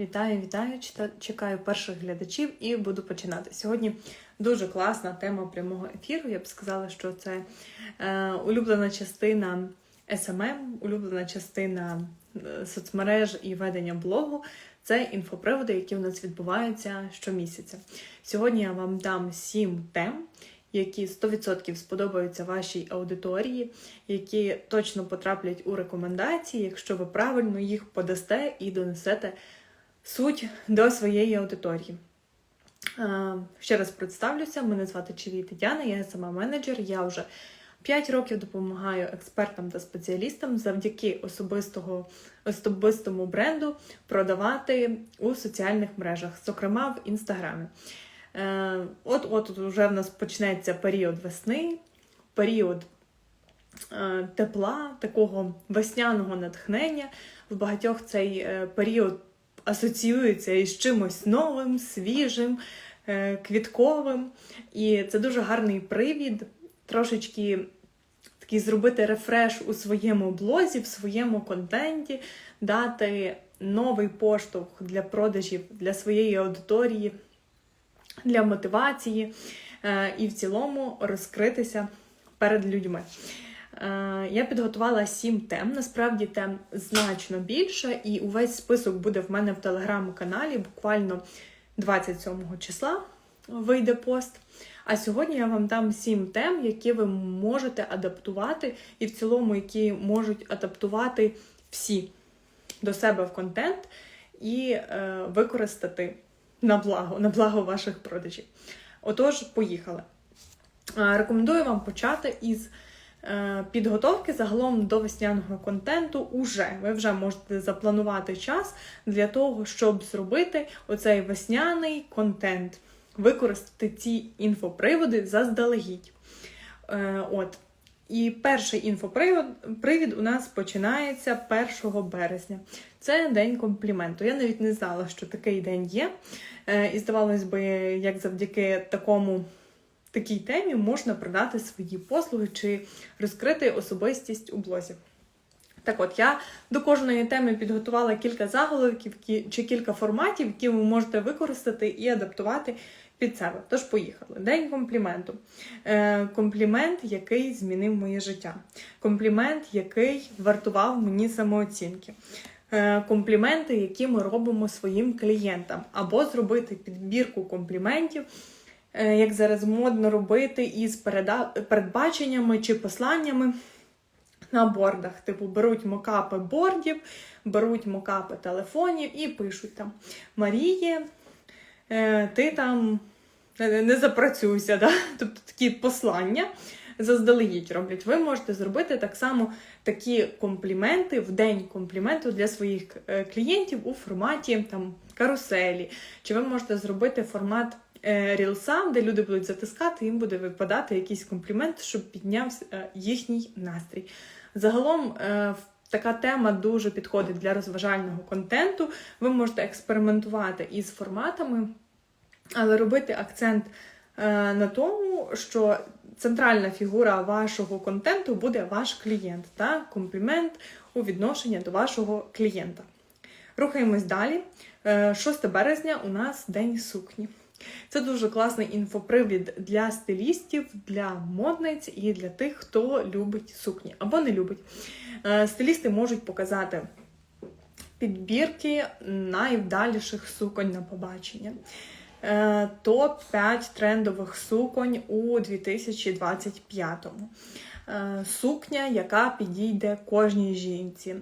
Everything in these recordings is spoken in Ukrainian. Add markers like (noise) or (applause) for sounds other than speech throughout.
Вітаю, вітаю! Чекаю перших глядачів і буду починати. Сьогодні дуже класна тема прямого ефіру. Я б сказала, що це е, улюблена частина SMM, улюблена частина е, соцмереж і ведення блогу. Це інфоприводи, які в нас відбуваються щомісяця. Сьогодні я вам дам сім тем, які 100% сподобаються вашій аудиторії, які точно потраплять у рекомендації, якщо ви правильно їх подасте і донесете суть до своєї аудиторії. Ще раз представлюся, мене звати Чевій Тетяна, я сама менеджер. Я вже 5 років допомагаю експертам та спеціалістам завдяки особистого, особистому бренду продавати у соціальних мережах, зокрема в інстаграмі. Е, От-от вже в нас почнеться період весни, період е, тепла, такого весняного натхнення. В багатьох цей е, період асоціюється із чимось новим, свіжим, е, квітковим. І це дуже гарний привід трошечки такий зробити рефреш у своєму блозі, в своєму контенті, дати новий поштовх для продажів для своєї аудиторії, для мотивації е, і в цілому розкритися перед людьми. Е, Я підготувала сім тем. Насправді тем значно більше, і увесь список буде в мене в телеграм-каналі. Буквально 27 числа вийде пост. А сьогодні я вам дам сім тем, які ви можете адаптувати, і в цілому, які можуть адаптувати всі до себе в контент і е, використати на благо, на благо ваших продажів. Отож, поїхали. Е, Рекомендую вам почати із підготовки загалом до весняного контенту. Уже ви вже можете запланувати час для того, щоб зробити оцей весняний контент, використати ці інфоприводи заздалегідь. Е, От. І перший інфопривід привід у нас починається 1 березня. Це день компліменту. Я навіть не знала, що такий день є. Е, І здавалось би, як завдяки такому такій темі можна продати свої послуги чи розкрити особистість у блозі. Так от, я до кожної теми підготувала кілька заголовків чи кілька форматів, які ви можете використати і адаптувати під себе. Тож поїхали. День компліменту. Е, комплімент, який змінив моє життя. Комплімент, який вартував мені самооцінки. Е, компліменти, які ми робимо своїм клієнтам, або зробити підбірку компліментів, як зараз модно робити із передбаченнями чи посланнями на бордах. Типу, беруть мокапи бордів, беруть мокапи телефонів і пишуть там Маріє, е, ти там не не запрацюйся. Да? (laughs) Тобто такі послання заздалегідь роблять. Ви можете зробити так само такі компліменти в день компліменту для своїх е, клієнтів у форматі там, каруселі. Чи ви можете зробити формат е, рілса, де люди будуть затискати, їм буде випадати якийсь комплімент, щоб підняв е, їхній настрій. Загалом е, така тема дуже підходить для розважального контенту. Ви можете експериментувати із форматами, але робити акцент на тому, що центральна фігура вашого контенту буде ваш клієнт та комплімент у відношенні до вашого клієнта. Рухаємось далі. Е, 6 березня у нас День сукні. Це дуже класний інфопривід для стилістів, для модниць і для тих, хто любить сукні або не любить. Е, Стилісти можуть показати підбірки найвдаліших суконь на побачення. Е, Топ-5 трендових суконь у 2025-му. Е, Сукня, яка підійде кожній жінці.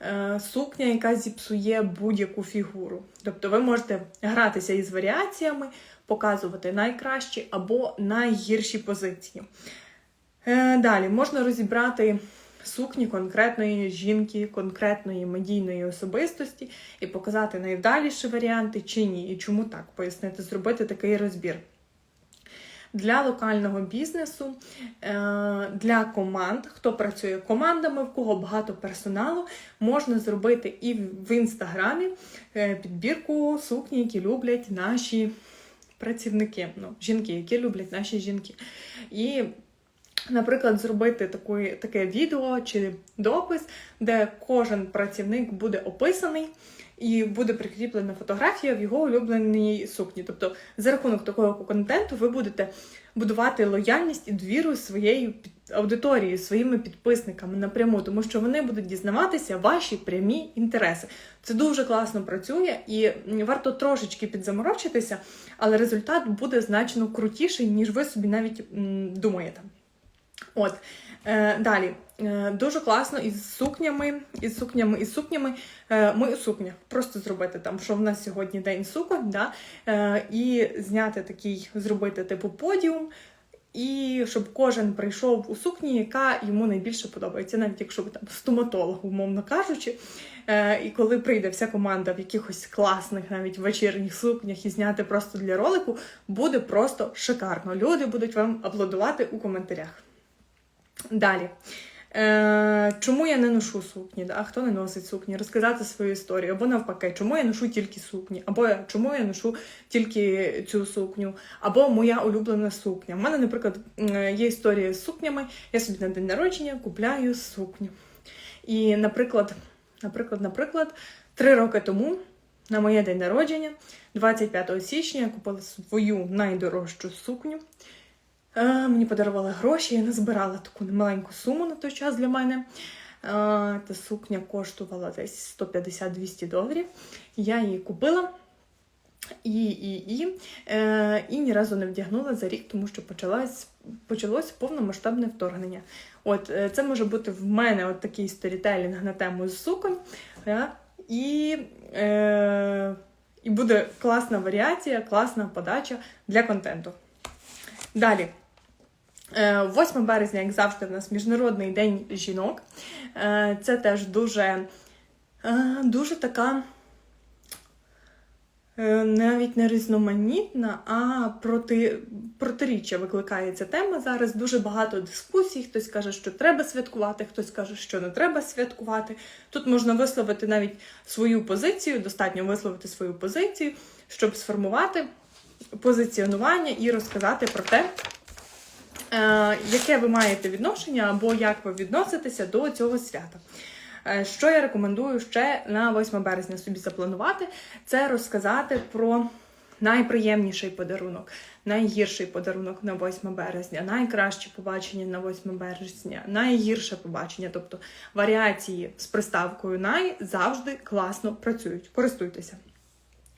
Е, Сукня, яка зіпсує будь-яку фігуру. Тобто ви можете гратися із варіаціями, показувати найкращі або найгірші позиції. Е, Далі можна розібрати сукні конкретної жінки, конкретної медійної особистості і показати найвдаліші варіанти чи ні, і чому так пояснити, зробити такий розбір. Для локального бізнесу, е, для команд, хто працює командами, в кого багато персоналу, можна зробити і в інстаграмі е, підбірку сукні, які люблять наші працівники, ну, жінки, які люблять наші жінки. І Наприклад, зробити такої, таке відео чи допис, де кожен працівник буде описаний, і буде прикріплена фотографія в його улюбленій сукні. Тобто, за рахунок такого контенту ви будете будувати лояльність і довіру своєю аудиторією, своїми підписниками напряму, тому що вони будуть дізнаватися ваші прямі інтереси. Це дуже класно працює і варто трошечки підзаморочитися, але результат буде значно крутіший, ніж ви собі навіть думаєте. От е, далі. Е, Дуже класно із сукнями, із сукнями, із сукнями. Е, Ми у сукнях. Просто зробити там, що в нас сьогодні день суконь, да? е, і зняти такий, зробити типу подіум, і щоб кожен прийшов у сукні, яка йому найбільше подобається, навіть якщо ви там стоматолог, умовно кажучи. Е, І коли прийде вся команда в якихось класних навіть вечірніх сукнях і зняти просто для ролику, буде просто шикарно. Люди будуть вам аплодувати у коментарях. Далі. Е, чому я не ношу сукні? Да? Хто не носить сукні? Розказати свою історію. Або навпаки, чому я ношу тільки сукні, або чому я ношу тільки цю сукню, або моя улюблена сукня. У мене, наприклад, є історія з сукнями. Я собі на день народження купляю сукню. І, наприклад, наприклад, наприклад, три роки тому, на моє день народження, 25 січня, я купила свою найдорожчу сукню. Е, Мені подарували гроші, я назбирала таку немаленьку суму на той час для мене. Е, Та сукня коштувала десь 150-200 доларів. Я її купила і, і, і, е, і ні разу не вдягнула за рік, тому що почалось, почалось повномасштабне вторгнення. От е, це може бути в мене от такий сторітелінг на тему з суконь. Е, і, е, і буде класна варіація, класна подача для контенту. Далі. Е, 8 березня, як завжди, в нас Міжнародний день жінок. Е, Це теж дуже, е, дуже така е, навіть не різноманітна, а проти, протиріччя викликає ця тема зараз. Дуже багато дискусій. Хтось каже, що треба святкувати, хтось каже, що не треба святкувати. Тут можна висловити навіть свою позицію, достатньо висловити свою позицію, щоб сформувати позиціонування і розказати про те, е, яке ви маєте відношення або як ви відноситеся до цього свята. Е, Що я рекомендую ще на 8 березня собі запланувати, це розказати про найприємніший подарунок, найгірший подарунок на 8 березня, найкраще побачення на 8 березня, найгірше побачення, тобто варіації з приставкою най завжди класно працюють. Користуйтеся.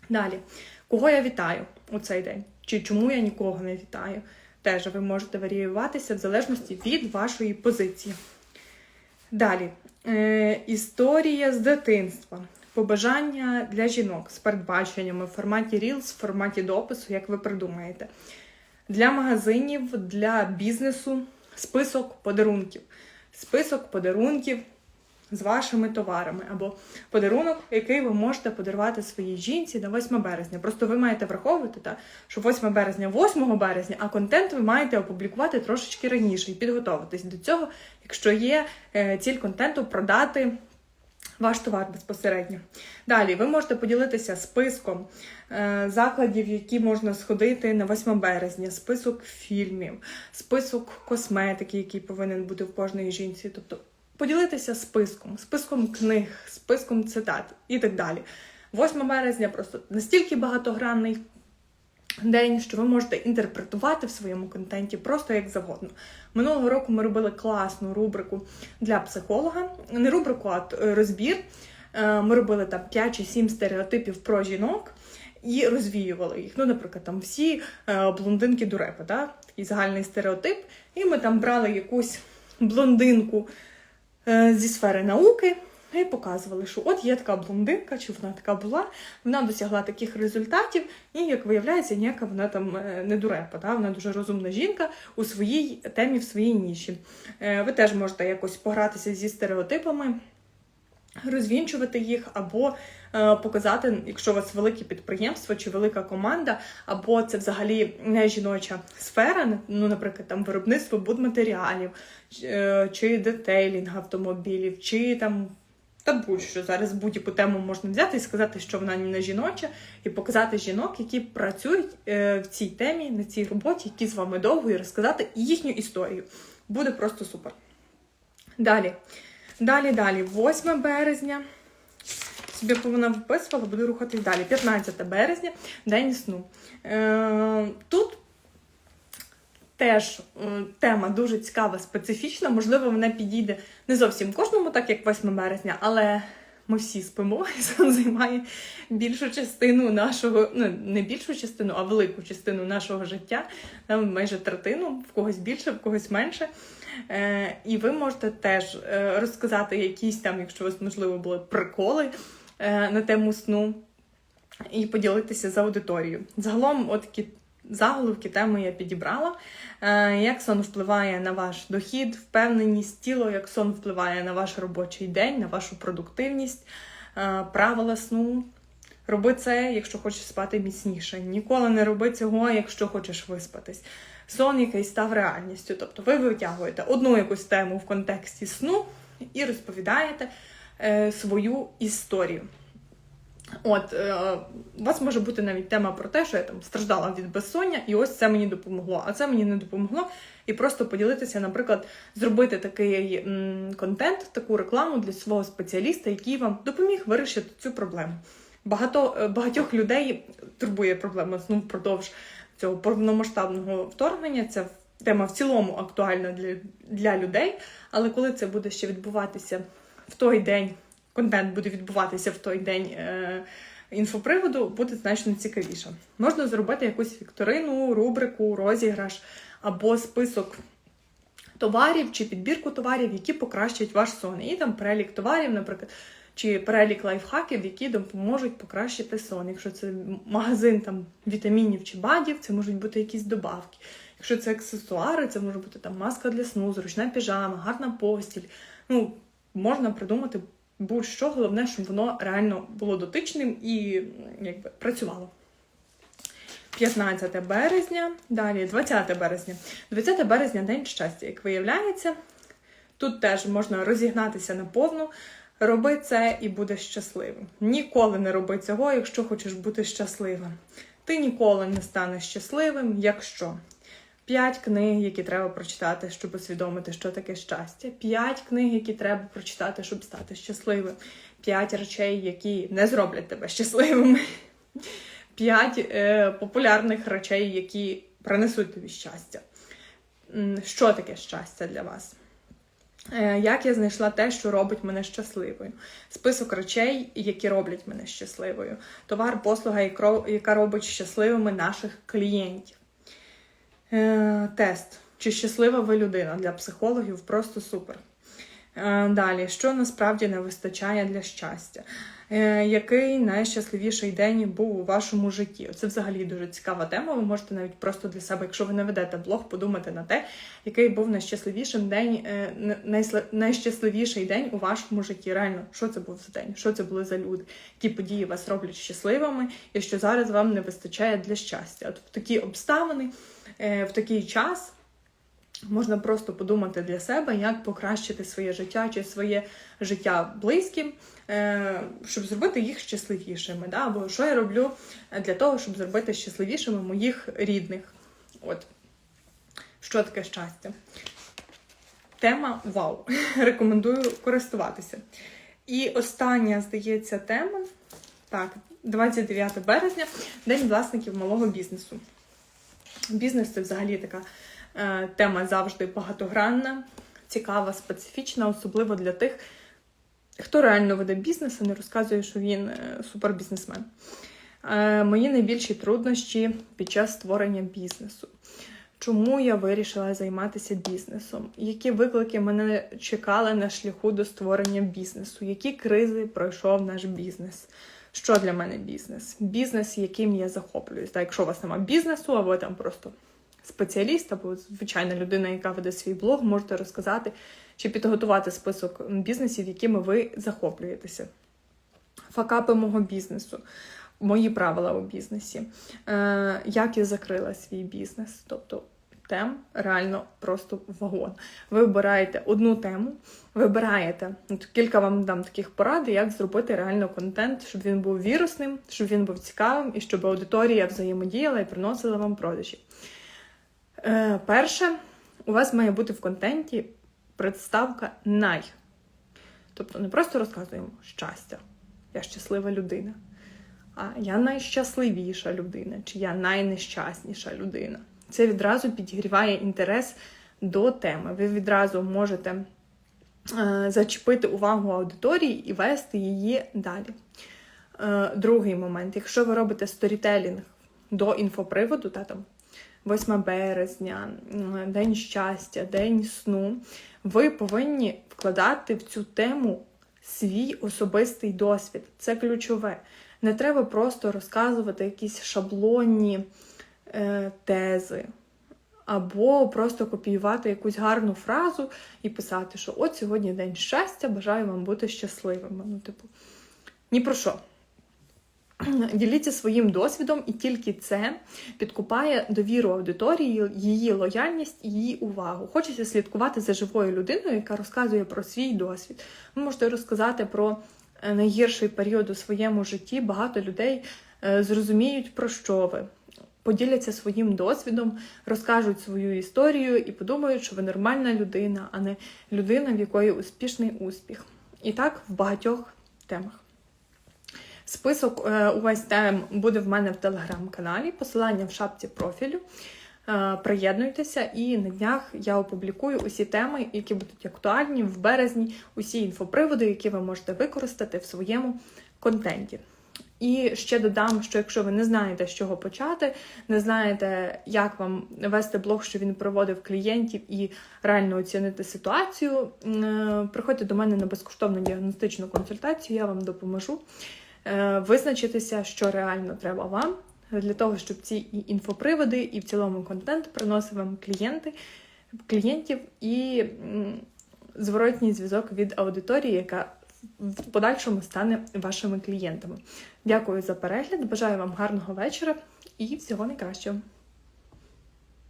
Далі, кого я вітаю у цей день? Чи чому я нікого не вітаю? Теж ви можете варіюватися в залежності від вашої позиції. Далі, е, історія з дитинства. Побажання для жінок з передбаченнями в форматі Reels, в форматі допису, як ви придумаєте. Для магазинів, для бізнесу список подарунків. Список подарунків з вашими товарами, або подарунок, який ви можете подарувати своїй жінці на 8 березня. Просто ви маєте враховувати, та, що 8 березня 8 березня, а контент ви маєте опублікувати трошечки раніше і підготуватись до цього, якщо є е, ціль контенту продати. Ваш товар безпосередньо. Далі ви можете поділитися списком е, закладів, які можна сходити на 8 березня, список фільмів, список косметики, який повинен бути в кожної жінці. Тобто поділитися списком, списком книг, списком цитат і так далі. 8 березня просто настільки багатогранний день, що ви можете інтерпретувати в своєму контенті просто як завгодно. Минулого року ми робили класну рубрику для психолога. Не рубрику, а розбір. Е, Ми робили там 5 чи 7 стереотипів про жінок і розвіювали їх. Ну, наприклад, там всі е, блондинки дурепи, да? такий загальний стереотип. І ми там брали якусь блондинку зі сфери науки. І показували, що от є така блондинка, чи вона така була, вона досягла таких результатів, і як виявляється, ніяка вона там е, не дурепа. Да? Вона дуже розумна жінка у своїй темі, в своїй ніші. Е, Ви теж можете якось погратися зі стереотипами, розвінчувати їх, або е, показати, якщо у вас велике підприємство чи велика команда, або це взагалі не жіноча сфера, ну, наприклад, там виробництво будматеріалів, е, чи детейлінг автомобілів, чи там. Та будь-що зараз будь-яку тему можна взяти і сказати, що вона не жіноча, і показати жінок, які працюють е, в цій темі, на цій роботі, які з вами довго, і розказати їхню історію. Буде просто супер. Далі. Далі, далі, 8 березня. Собі повинна виписувала, буду рухатись далі. 15 березня, день сну. Е, Тут теж е, тема дуже цікава, специфічна. Можливо, вона підійде не зовсім кожному, так як 8 березня, але ми всі спимо, (laughs) і сон займає більшу частину нашого, ну не більшу частину, а велику частину нашого життя, там майже третину, в когось більше, в когось менше. Е, І ви можете теж е, розказати якісь там, якщо у вас можливо були приколи е, на тему сну, і поділитися з аудиторією. Загалом, от такі заголовки теми я підібрала. Е, Як сон впливає на ваш дохід, впевненість тіло, як сон впливає на ваш робочий день, на вашу продуктивність, е, правила сну. Роби це, якщо хочеш спати міцніше. Ніколи не роби цього, якщо хочеш виспатись. Сон, який став реальністю. Тобто ви витягуєте одну якусь тему в контексті сну і розповідаєте е, свою історію. От, е, у вас може бути навіть тема про те, що я там страждала від безсоння, і ось це мені допомогло, а це мені не допомогло. І просто поділитися, наприклад, зробити такий м, контент, таку рекламу для свого спеціаліста, який вам допоміг вирішити цю проблему. Багато, е, багатьох людей турбує проблема сну впродовж цього повномасштабного вторгнення. Це тема в цілому актуальна для, для людей. Але коли це буде ще відбуватися в той день, контент буде відбуватися в той день е, інфоприводу, буде значно цікавіше. Можна зробити якусь вікторину, рубрику, розіграш або список. Товарів чи підбірку товарів, які покращать ваш сон. І там перелік товарів, наприклад, чи перелік лайфхаків, які допоможуть покращити сон. Якщо це магазин там вітамінів чи бадів, це можуть бути якісь добавки. Якщо це аксесуари, це може бути там маска для сну, зручна піжама, гарна постіль. Ну, можна придумати будь-що, головне, щоб воно реально було дотичним і якби працювало. 15 березня, далі 20 березня. 20 березня день щастя, як виявляється. Тут теж можна розігнатися на повну. Роби це і будеш щасливим. Ніколи не роби цього, якщо хочеш бути щасливим. Ти ніколи не станеш щасливим, якщо п'ять книг, які треба прочитати, щоб усвідомити, що таке щастя. П'ять книг, які треба прочитати, щоб стати щасливим. П'ять речей, які не зроблять тебе щасливими. (laughs) П'ять е, популярних речей, які принесуть тобі щастя. Що таке щастя для вас? Е, як я знайшла те, що робить мене щасливою? Список речей, які роблять мене щасливою. Товар, послуга, яка робить щасливими наших клієнтів. Е, тест. Чи щаслива ви людина для психологів? Просто супер. Е, далі, що насправді не вистачає для щастя? Е, який найщасливіший день був у вашому житті? Це взагалі дуже цікава тема. Ви можете навіть просто для себе, якщо ви не ведете блог, подумати на те, який був найщасливіший день, найщасливіший день у вашому житті. Реально, що це був за день? Що це були за люди? Які події вас роблять щасливими, і що зараз вам не вистачає для щастя? От в такі обставини, в такий час. Можна просто подумати для себе, як покращити своє життя чи своє життя близьким, е, щоб зробити їх щасливішими. Да? Або що я роблю для того, щоб зробити щасливішими моїх рідних. От. Що таке щастя? Тема вау! (laughs) Рекомендую користуватися. І остання, здається, тема. Так, 29 березня, День власників малого бізнесу. Бізнес це взагалі така. Е, тема завжди багатогранна, цікава, специфічна, особливо для тих, хто реально веде бізнес, а не розказує, що він е, супербізнесмен. Е, мої найбільші труднощі під час створення бізнесу. Чому я вирішила займатися бізнесом? Які виклики мене чекали на шляху до створення бізнесу? Які кризи пройшов наш бізнес? Що для мене бізнес? Бізнес, яким я захоплююсь. Так, якщо у вас немає бізнесу, а ви там просто спеціаліст або звичайна людина, яка веде свій блог, можете розказати чи підготувати список бізнесів, якими ви захоплюєтеся. Факапи мого бізнесу, мої правила у бізнесі, е, як я закрила свій бізнес. Тобто тем реально просто вагон. Ви вибираєте одну тему, вибираєте от кілька вам дам таких порад, як зробити реально контент, щоб він був вірусним, щоб він був цікавим і щоб аудиторія взаємодіяла і приносила вам продажі. Е, Перше, у вас має бути в контенті представка най. Тобто не просто розказуємо щастя. я щаслива людина. А я найщасливіша людина, чи я найнещасніша людина. Це відразу підігріває інтерес до теми. Ви відразу можете е, зачепити увагу аудиторії і вести її далі. Е, другий момент: якщо ви робите сторітелінг до інфоприводу, та там 8 березня, День щастя, День сну, ви повинні вкладати в цю тему свій особистий досвід. Це ключове. Не треба просто розказувати якісь шаблонні тези. Або просто копіювати якусь гарну фразу і писати, що от сьогодні день щастя, бажаю вам бути щасливими. Ну, типу, ні про що. (clears throat) Діліться своїм досвідом, і тільки це підкупає довіру аудиторії, її лояльність і її увагу. Хочеться слідкувати за живою людиною, яка розказує про свій досвід. Ви можете розказати про е, найгірший період у своєму житті. Багато людей е, зрозуміють, про що ви. Поділяться своїм досвідом, розкажуть свою історію і подумають, що ви нормальна людина, а не людина, в якої успішний успіх. І так в багатьох темах. Список е, увесь тем буде в мене в телеграм-каналі, посилання в шапці профілю. Е, Приєднуйтеся, і на днях я опублікую усі теми, які будуть актуальні в березні, усі інфоприводи, які ви можете використати в своєму контенті. І ще додам, що якщо ви не знаєте, з чого почати, не знаєте, як вам вести блог, що він проводив клієнтів і реально оцінити ситуацію, приходьте до мене на безкоштовну діагностичну консультацію, я вам допоможу е, визначитися, що реально треба вам для того, щоб ці інфоприводи, і в цілому контент приносив вам клієнти, клієнтів і зворотній зв'язок від аудиторії, яка в подальшому стане вашими клієнтами. Дякую за перегляд, бажаю вам гарного вечора і всього найкращого.